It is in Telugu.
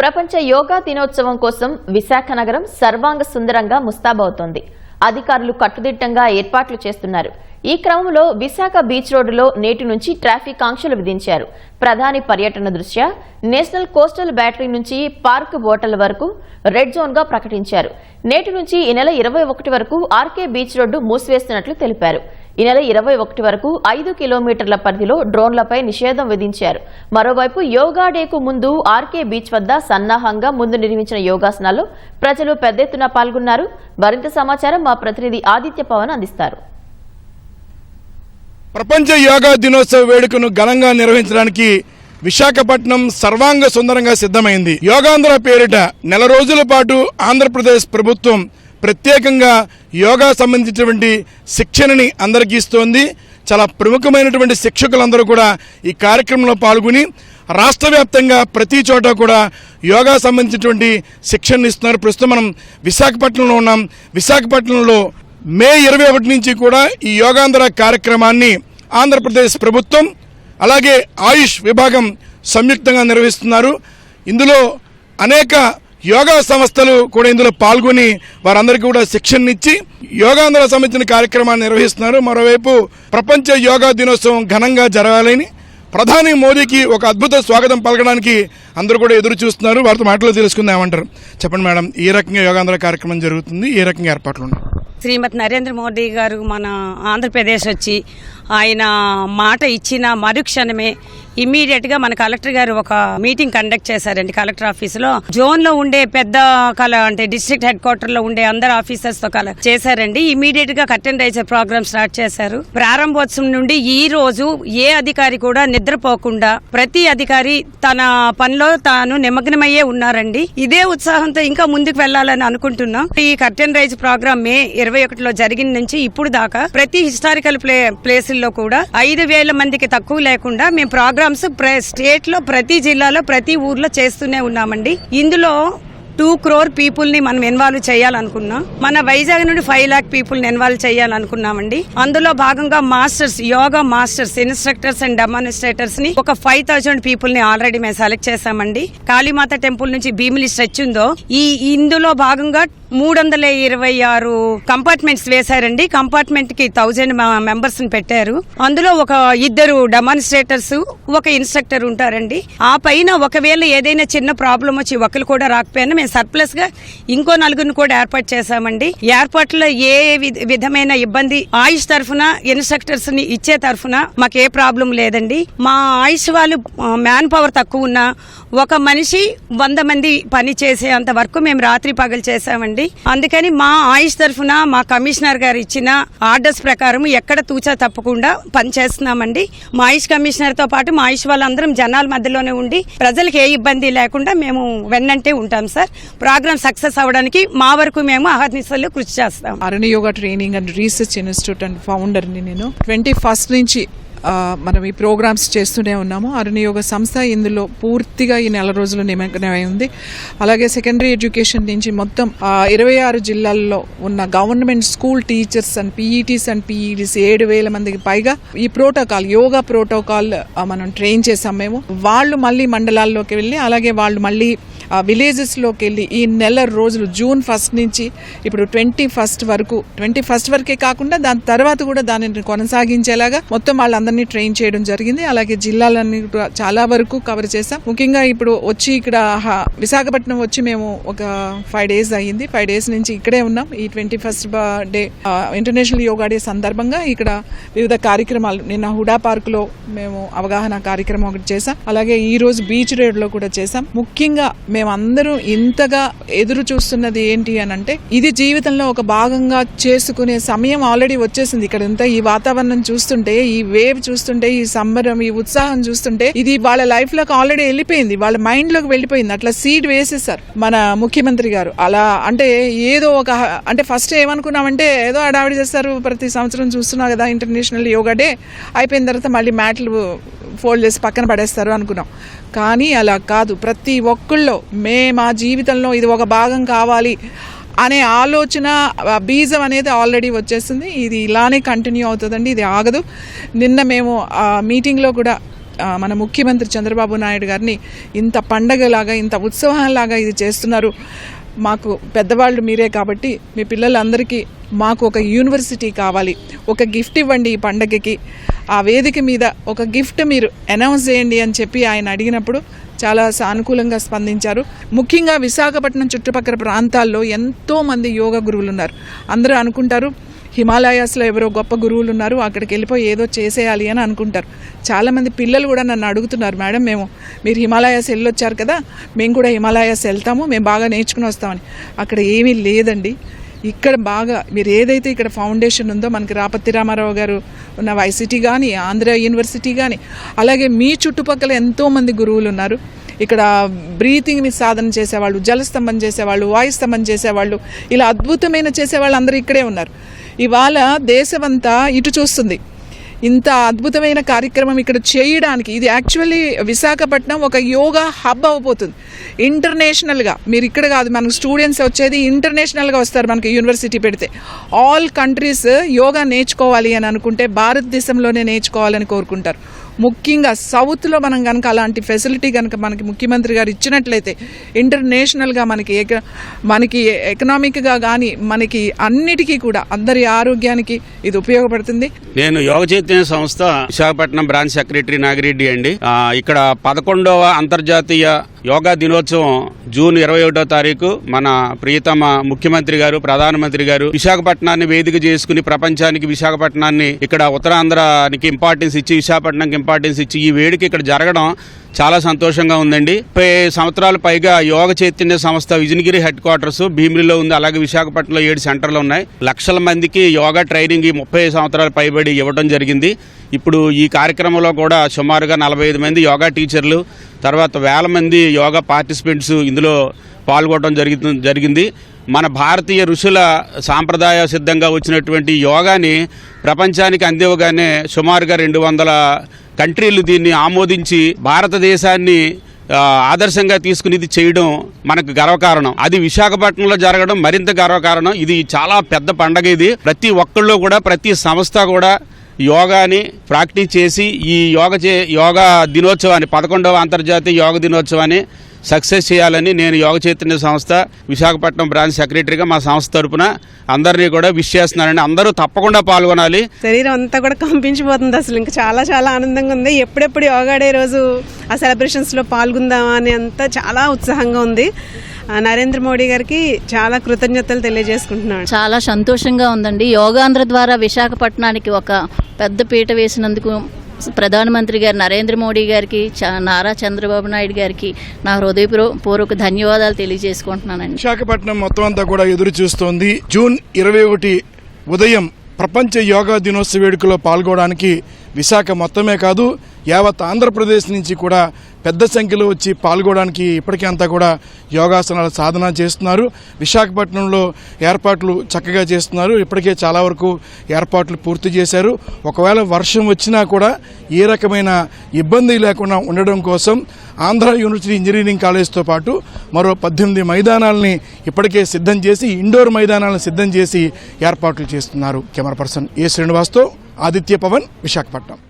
ప్రపంచ యోగా దినోత్సవం కోసం విశాఖ నగరం సర్వాంగ సుందరంగా ముస్తాబవుతోంది. అధికారులు కట్టుదిట్టంగా ఏర్పాట్లు చేస్తున్నారు. ఈ క్రమంలో విశాఖ బీచ్ రోడ్డులో నేటి నుంచి ట్రాఫిక్ ఆంక్షలు విధించారు. ప్రధాని పర్యటన దృష్ట్యా నేషనల్ కోస్టల్ బ్యాటరీ నుంచి పార్క్ బోటల్ వరకు రెడ్ జోన్గా ప్రకటించారు. నేటి నుంచి ఈ నెల ఇరవై ఒకటి వరకు ఆర్కే బీచ్ రోడ్డు మూసివేస్తున్నట్లు తెలిపారు. ఈ నెల ఇరవై ఒకటి వరకు ఐదు కిలోమీటర్ల పరిధిలో డ్రోన్లపై నిషేధం విధించారు. మరోవైపు యోగా డేకు ముందు ఆర్కే బీచ్ వద్ద సన్నాహంగా ముందు నిర్మించిన యోగాసనాల్లో ప్రజలు పెద్ద ఎత్తున పాల్గొన్నారు. మరింత సమాచారం మా ప్రతినిధి ఆదిత్య పవన్ అందిస్తారు. ప్రపంచ యోగా దినోత్సవ వేడుకను ఘనంగా నిర్వహించడానికి విశాఖపట్నం సర్వాంగ సుందరంగా సిద్ధమైంది. యోగాంధ్ర పేరిట నెల రోజుల పాటు ఆంధ్రప్రదేశ్ ప్రభుత్వం ప్రత్యేకంగా యోగా సంబంధించినటువంటి శిక్షణని అందరికీ ఇస్తోంది. చాలా ప్రముఖమైనటువంటి శిక్షకులందరూ కూడా ఈ కార్యక్రమంలో పాల్గొని రాష్ట్ర వ్యాప్తంగా ప్రతి చోట కూడా యోగా సంబంధించినటువంటి శిక్షణ ఇస్తున్నారు. ప్రస్తుతం మనం విశాఖపట్నంలో ఉన్నాం. విశాఖపట్నంలో మే ఇరవై ఒకటి నుంచి కూడా ఈ యోగాంధ్ర కార్యక్రమాన్ని ఆంధ్రప్రదేశ్ ప్రభుత్వం అలాగే ఆయుష్ విభాగం సంయుక్తంగా నిర్వహిస్తున్నారు. ఇందులో అనేక యోగా సంస్థలు కూడా ఇందులో పాల్గొని వారందరికీ కూడా శిక్షణ ఇచ్చి యోగాంధ్ర సంబంధించిన కార్యక్రమాన్ని నిర్వహిస్తున్నారు. మరోవైపు ప్రపంచ యోగా దినోత్సవం ఘనంగా జరగాలని ప్రధాని మోదీకి ఒక అద్భుత స్వాగతం పలకడానికి అందరూ కూడా ఎదురు చూస్తున్నారు. వారితో మాటలు తెలుసుకుందామంటారు. చెప్పండి మేడం ఏ రకంగా యోగాంధ్ర కార్యక్రమం జరుగుతుంది. ఏ రకంగా ఏర్పాట్లు ఉన్నాయి. శ్రీమతి నరేంద్ర మోడీ గారు మన ఆంధ్రప్రదేశ్ వచ్చి ఆయన మాట ఇచ్చిన మరుక్షణమే ఇమీడియట్గా మన కలెక్టర్ గారు ఒక మీటింగ్ కండక్ట్ చేశారండి కలెక్టర్ ఆఫీస్లో. జోన్లో ఉండే పెద్ద కల అంటే డిస్ట్రిక్ట్ హెడ్ క్వార్టర్లో ఉండే అందరు ఆఫీసర్స్తో కల చేశారండి. ఇమీడియట్గా కర్టెన్ రైజర్ ప్రోగ్రామ్ స్టార్ట్ చేశారు. ప్రారంభోత్సవం నుండి ఈ రోజు ఏ అధికారి కూడా నిద్రపోకుండా ప్రతి అధికారి తన పనిలో తాను నిమగ్నమయ్యే ఉన్నారండి. ఇదే ఉత్సాహంతో ఇంకా ముందుకు వెళ్ళాలని అనుకుంటున్నాం. ఈ కర్టెన్ రైజ్ ప్రోగ్రామ్ మే ఇరవై ఒకటిలో జరిగిన నుంచి ఇప్పుడు దాకా ప్రతి హిస్టారికల్ ప్లే ప్లేసుల్లో కూడా ఐదు వేల మందికి తక్కువ లేకుండా మేము ప్రోగ్రామ్స్ స్టేట్లో ప్రతి జిల్లాలో ప్రతి ఊర్లో చేస్తూనే ఉన్నామండి. ఇందులో టూ క్రోర్ పీపుల్ని మనం ఇన్వాల్వ్ చేయాలనుకున్నాం మన వైజాగ్ నుండి ఫైవ్ లాక్ పీపుల్ని ఇన్వాల్వ్ చేయాలనుకున్నామండి. అందులో భాగంగా masters yoga masters instructors and డెమానిస్ట్రేటర్స్ని ఒక ఫైవ్ థౌసండ్ పీపుల్ని ఆల్రెడీ మేము సెలెక్ట్ చేశామండి. కాళీమాత టెంపుల్ నుంచి భీమిలి స్ట్రెచ్ ఉందో ఈ ఇందులో భాగంగా మూడు వందల ఇరవై ఆరు కంపార్ట్మెంట్స్ వేశారండి. కంపార్ట్మెంట్కి థౌజండ్ మెంబర్స్ని పెట్టారు. అందులో ఒక ఇద్దరు డెమాన్స్ట్రేటర్స్ ఒక ఇన్స్ట్రక్టర్ ఉంటారండి. ఆ పైన ఒకవేళ ఏదైనా చిన్న ప్రాబ్లం వచ్చి ఒకరు కూడా రాకపోయినా మేము సర్ప్లస్గా ఇంకో నలుగురిని కూడా ఏర్పాటు చేశామండి. ఏర్పాట్లో ఏ విధమైన ఇబ్బంది ఆయుష్ తరఫున ఇన్స్ట్రక్టర్స్ని ఇచ్చే తరఫున మాకు ఏ ప్రాబ్లం లేదండి. మా ఆయుష్ వాళ్ళు మ్యాన్ పవర్ తక్కువ ఉన్నా ఒక మనిషి వంద మంది పని చేసే అంత వరకు మేము రాత్రి పగలు చేశామండి. అందుకని మా ఆయుష్ తరఫున మా కమిషనర్ గారు ఇచ్చిన ఆర్డర్స్ ప్రకారం ఎక్కడ తూచా తప్పకుండా పని చేస్తున్నామండి. మా ఆయుష్ కమిషనర్తో పాటు మా ఆయుష్ వాళ్ళందరం జనాల మధ్యలోనే ఉండి ప్రజలకు ఏ ఇబ్బంది లేకుండా మేము వెన్నంటే ఉంటాం సార్. ప్రోగ్రామ్ సక్సెస్ అవ్వడానికి మా వరకు మేము అహర్నిశలు కృషి చేస్తాం. Aranya yoga training and research institute and ఫౌండర్ని నేను ట్వంటీ ఫస్ట్ నుంచి మనం ఈ ప్రోగ్రామ్స్ చేస్తూనే ఉన్నాము. అరణ్య యోగ సంస్థ ఇందులో పూర్తిగా ఈ నెల రోజులు నిమగ్నమై ఉంది. అలాగే సెకండరీ ఎడ్యుకేషన్ నుంచి మొత్తం ఇరవై ఆరు జిల్లాల్లో ఉన్న government school teachers and PETs and PEDs ఏడు వేల మందికి పైగా ఈ ప్రోటోకాల్ యోగా ప్రోటోకాల్ మనం ట్రైన్ చేసాం మేము. వాళ్ళు మళ్ళీ మండలాల్లోకి వెళ్ళి అలాగే వాళ్ళు మళ్ళీ విలేజెస్లోకి వెళ్ళి ఈ నెల రోజులు జూన్ ఫస్ట్ నుంచి ఇప్పుడు ట్వంటీ ఫస్ట్ వరకు ట్వంటీ ఫస్ట్ వరకే కాకుండా దాని తర్వాత కూడా దానిని కొనసాగించేలాగా మొత్తం వాళ్ళందరూ అందరినీ ట్రైన్ చేయడం జరిగింది. అలాగే జిల్లాలన్నీ కూడా చాలా వరకు కవర్ చేసాం ముఖ్యంగా ఇప్పుడు వచ్చి ఇక్కడ విశాఖపట్నం వచ్చి మేము ఒక ఫైవ్ డేస్ అయ్యింది. ఫైవ్ డేస్ నుంచి ఇక్కడే ఉన్నాం. ఈ twenty first day international yoga day సందర్భంగా ఇక్కడ వివిధ కార్యక్రమాలు నిన్న హుడా పార్క్లో మేము అవగాహన కార్యక్రమం ఒకటి చేసాం అలాగే ఈ రోజు బీచ్ రోడ్లో కూడా చేసాం ముఖ్యంగా మేమందరం ఇంతగా ఎదురు చూస్తున్నది ఏంటి అని అంటే ఇది జీవితంలో ఒక భాగంగా చేసుకునే సమయం ఆల్రెడీ వచ్చేసింది. ఇక్కడ ఇంత ఈ వాతావరణం చూస్తుంటే ఈ వేవ్ చూస్తుంటే ఈ సంబరం ఈ ఉత్సాహం చూస్తుంటే ఇది వాళ్ళ లైఫ్లోకి ఆల్రెడీ వెళ్ళిపోయింది. వాళ్ళ మైండ్లోకి వెళ్ళిపోయింది. అట్లా సీడ్ వేసేసారు మన ముఖ్యమంత్రి గారు. అలా అంటే ఏదో ఒక అంటే ఫస్ట్ ఏమనుకున్నామంటే ఏదో అడావిడి చేస్తారు. ప్రతి సంవత్సరం చూస్తున్నావు కదా ఇంటర్నేషనల్ యోగా డే అయిపోయిన తర్వాత మళ్ళీ మ్యాట్లు ఫోల్డ్ చేసి పక్కన పడేస్తారు అనుకున్నాం. కానీ అలా కాదు. ప్రతి ఒక్కళ్ళు మే మా జీవితంలో ఇది ఒక భాగం కావాలి. అనే ఆలోచన బీజం అనేది ఆల్రెడీ వచ్చేస్తుంది ఇది ఇలానే కంటిన్యూ అవుతుందండి. ఇది ఆగదు. నిన్న మేము ఆ మీటింగ్లో కూడా మన ముఖ్యమంత్రి చంద్రబాబు నాయుడు గారిని ఇంత పండగలాగా ఇంత ఉత్సవంలాగా ఇది చేస్తున్నారు. మాకు పెద్దవాళ్ళు మీరే కాబట్టి మీ పిల్లలందరికీ మాకు ఒక యూనివర్సిటీ కావాలి. ఒక గిఫ్ట్ ఇవ్వండి ఈ పండగకి. ఆ వేదిక మీద ఒక గిఫ్ట్ మీరు అనౌన్స్ చేయండి అని చెప్పి ఆయన అడిగినప్పుడు చాలా సానుకూలంగా స్పందించారు. ముఖ్యంగా విశాఖపట్నం చుట్టుపక్కల ప్రాంతాల్లో ఎంతో మంది యోగా గురువులు ఉన్నారు అందరూ అనుకుంటారు హిమాలయాస్లో ఎవరో గొప్ప గురువులు ఉన్నారు అక్కడికి వెళ్ళిపోయి ఏదో చేసేయాలి అని అనుకుంటారు. చాలామంది పిల్లలు కూడా నన్ను అడుగుతున్నారు మేడం మేము మీరు హిమాలయాస్ వెళ్ళొచ్చారు కదా మేము కూడా హిమాలయాస్ వెళ్తాము మేము బాగా నేర్చుకుని వస్తామని. అక్కడ ఏమీ లేదండి. ఇక్కడ బాగా మీరు ఏదైతే ఇక్కడ ఫౌండేషన్ ఉందో మనకి రాపతి రామారావు గారు ఉన్న వైసిటీ కానీ ఆంధ్ర యూనివర్సిటీ కానీ అలాగే మీ చుట్టుపక్కల ఎంతోమంది గురువులు ఉన్నారు. ఇక్కడ బ్రీతింగ్ని సాధన చేసేవాళ్ళు జలస్తంభం చేసేవాళ్ళు వాయుస్తంభం చేసేవాళ్ళు ఇలా అద్భుతమైన చేసేవాళ్ళు అందరూ ఇక్కడే ఉన్నారు. ఇవాళ దేశమంతా ఇటు చూస్తుంది. ఇంత అద్భుతమైన కార్యక్రమం ఇక్కడ చేయడానికి ఇది యాక్చువల్లీ విశాఖపట్నం ఒక యోగా హబ్ అవబోతుంది. ఇంటర్నేషనల్గా మీరు ఇక్కడ కాదు మనకు స్టూడెంట్స్ వచ్చేది ఇంటర్నేషనల్గా వస్తారు మనకి యూనివర్సిటీ పెడితే. ఆల్ కంట్రీస్ యోగా నేర్చుకోవాలి అని అనుకుంటే భారతదేశంలోనే నేర్చుకోవాలని కోరుకుంటారు. ముఖ్యంగా సౌత్లో మనం కనుక అలాంటి ఫెసిలిటీ కనుక మనకి ముఖ్యమంత్రి గారు ఇచ్చినట్లయితే ఇంటర్నేషనల్గా మనకి ఎక మనకి ఎకనామిక్గా కానీ మనకి అన్నిటికీ కూడా అందరి ఆరోగ్యానికి ఇది ఉపయోగపడుతుంది. నేను యోగ చైతన్య సంస్థ విశాఖపట్నం బ్రాంచ్ సెక్రటరీ నాగిరెడ్డి అండి. ఇక్కడ పదకొండవ అంతర్జాతీయ యోగా దినోత్సవం జూన్ ఇరవై ఒకటో తారీఖు మన ప్రియతమ ముఖ్యమంత్రి గారు ప్రధానమంత్రి గారు విశాఖపట్నాన్ని వేదిక చేసుకుని ప్రపంచానికి విశాఖపట్నాన్ని ఇక్కడ ఉత్తరాంధ్రానికి ఇంపార్టెన్స్ ఇచ్చి విశాఖపట్నంకి పార్టీస్ ఇచ్చి ఈ వేడుక ఇక్కడ జరగడం చాలా సంతోషంగా ఉందండి. ముప్పై సంవత్సరాల పైగా యోగ చైతన్య సంస్థ విజయనగిరి హెడ్ క్వార్టర్స్ భీమిలిలో ఉంది. అలాగే విశాఖపట్నంలో ఏడు సెంటర్లు ఉన్నాయి. లక్షల మందికి యోగా ట్రైనింగ్ ఈ ముప్పై సంవత్సరాల పైబడి ఇవ్వడం జరిగింది. ఇప్పుడు ఈ కార్యక్రమంలో కూడా సుమారుగా నలభై ఐదు మంది యోగా టీచర్లు తర్వాత వేల మంది యోగా పార్టిసిపెంట్స్ ఇందులో పాల్గొనడం జరుగుతు జరిగింది. మన భారతీయ ఋషుల సాంప్రదాయ సిద్ధంగా వచ్చినటువంటి యోగాని ప్రపంచానికి అందివగానే సుమారుగా రెండు వందల కంట్రీలు దీన్ని ఆమోదించి భారతదేశాన్ని ఆదర్శంగా తీసుకుని ఇది చేయడం మనకు గర్వకారణం. అది విశాఖపట్నంలో జరగడం మరింత గర్వకారణం. ఇది చాలా పెద్ద పండగ ఇది. ప్రతి ఒక్కళ్ళు కూడా ప్రతి సంస్థ కూడా యోగాని ప్రాక్టీస్ చేసి ఈ యోగ చే యోగా దినోత్సవాన్ని పదకొండవ అంతర్జాతీయ యోగ దినోత్సవాన్ని సక్సెస్ చేయాలని నేను యోగ చైతన్య సంస్థ విశాఖపట్నం బ్రాంచ్ సెక్రటరీగా మా సంస్థ తరపున అందరినీ కూడా విష్ చేస్తున్నానండి. అందరూ తప్పకుండా పాల్గొనాలి. శరీరం అంతా కూడా కంపించిపోతుంది అసలు. ఇంకా చాలా చాలా ఆనందంగా ఉంది. ఎప్పుడెప్పుడు యోగా డే రోజు ఆ సెలబ్రేషన్స్లో పాల్గొందామా అని అంతా చాలా ఉత్సాహంగా ఉంది. ఆ, నరేంద్ర మోడీ గారికి చాలా కృతజ్ఞతలు తెలియజేసుకుంటున్నాను. చాలా సంతోషంగా ఉందండి. యోగాంధ్ర ద్వారా విశాఖపట్నానికి ఒక పెద్ద పీట వేసినందుకు ప్రధానమంత్రి గారు నరేంద్ర మోడీ గారికి చ- నారా చంద్రబాబు నాయుడు గారికి నా హృదయపూర్వక ధన్యవాదాలు తెలియజేసుకుంటున్నానండి. విశాఖపట్నం మొత్తం అంతా కూడా ఎదురు చూస్తోంది. జూన్ ఇరవై ఒకటి ఉదయం ప్రపంచ యోగా దినోత్సవ వేడుకలో పాల్గొనడానికి విశాఖ మొత్తమే కాదు యావత్ ఆంధ్రప్రదేశ్ నుంచి కూడా పెద్ద సంఖ్యలో వచ్చి పాల్గొనడానికి ఇప్పటికే అంతా కూడా యోగాసనాల సాధన చేస్తున్నారు. విశాఖపట్నంలో ఏర్పాట్లు చక్కగా చేస్తున్నారు. ఇప్పటికే చాలా వరకు ఏర్పాట్లు పూర్తి చేశారు. ఒకవేళ వర్షం వచ్చినా కూడా ఏ రకమైన ఇబ్బంది లేకుండా ఉండడం కోసం ఆంధ్ర యూనివర్సిటీ ఇంజనీరింగ్ కాలేజ్తో పాటు మరో పద్దెనిమిది మైదానాలని ఇప్పటికే సిద్ధం చేసి ఇండోర్ మైదానాలను సిద్ధం చేసి ఏర్పాట్లు చేస్తున్నారు. కెమెరా పర్సన్ ఏ శ్రీనివాస్తో ఆదిత్య పవన్ విశాఖపట్నం.